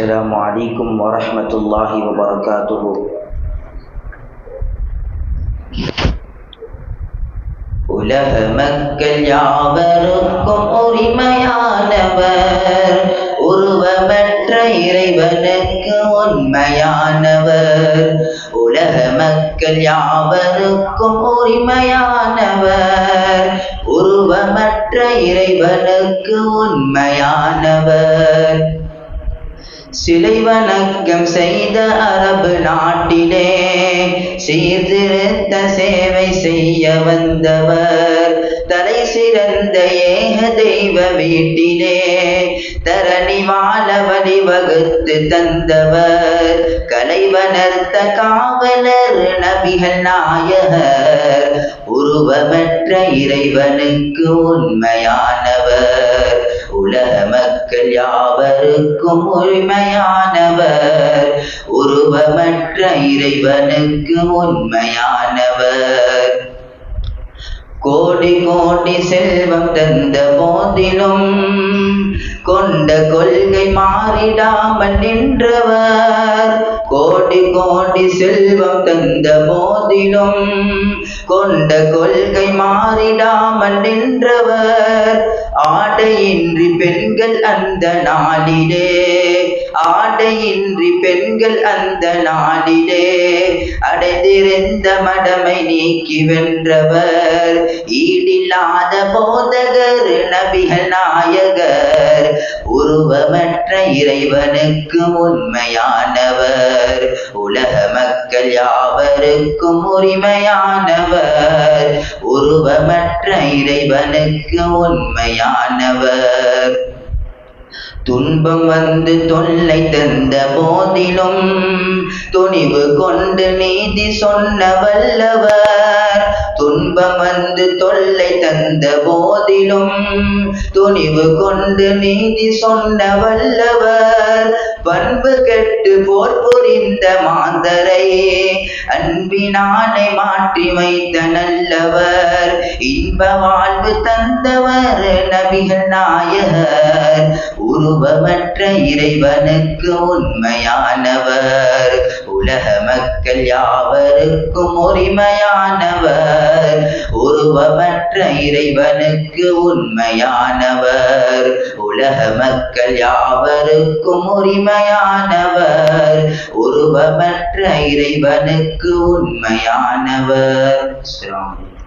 السلام عليكم ورحمة الله وبركاته உலக மக்கள் யாவருக்கும் உரிமையானவர் உருவமற்ற இறைவனுக்கு உண்மையானவர் உலக மக்கள் யாவருக்கும் உரிமையானவர் உருவமற்ற இறைவனுக்கு உண்மையானவர் சிலை வணக்கம் செய்த அரபு நாட்டிலே சீர்திருத்த சேவை செய்ய வந்தவர். தலை சிறந்த ஏக தெய்வ வீட்டிலே தரணி வாழ வழிவகுத்து தந்தவர். கலை வளர்த்த காவலர் நபிகள் நாயகர் உருவமற்ற இறைவனுக்கு உண்மையானவர். உலக மக்கள் யாவருக்கும் உரிமையானவர். உருவமற்ற இறைவனுக்கு உண்மையானவர். கோடி கோடி செல்வம் தந்த போதிலும் கொண்ட கொள்கை மாறிடாமல் நின்றவர். கோடி கோடி செல்வம் தந்த போதிலும் கொண்ட கொள்கை மாறிடாமல் நின்றவர். ஆடையின்றி பெண்கள் அந்த நாளிலே ஆடையின்றி பெண்கள் அந்த நாளிலே அடைந்திருந்த மடமை நீக்கி வென்றவர். ஈடில்லாத போதகர் நபிகள் நாயகர் உருவமற்ற இறைவனுக்கு உண்மையானவர். உலக மக்கள் யாவருக்கும் உரிமையானவர். உருவமற்ற இறைவனுக்கு உண்மையானவர். துன்பம் வந்து தொல்லை தந்த போதிலும் துணிவு கொண்டு நீதி சொன்ன வல்லவர். துன்பம் வந்து தொல்லை தந்த போதிலும் துணிவு கொண்டு நீதி சொன்ன வல்லவர். பண்பு கெட்டு போர் புரிந்த மாந்தரை அன்பினானை மாற்றி வைத்த நல்லவர். இன்ப வாழ்வு தந்தவர் நபிகள் நாயகர். உருவமற்ற இறைவனுக்கு உண்மையானவர். உலக மக்கள் யாவருக்கும் உரிமையானவர். உருவமற்ற இறைவனுக்கு உண்மையானவர். உலக மக்கள் யாவருக்கும் உரிமையானவர். உருவமற்ற இறைவனுக்கு உண்மையானவர். அஸ்ஸலாமு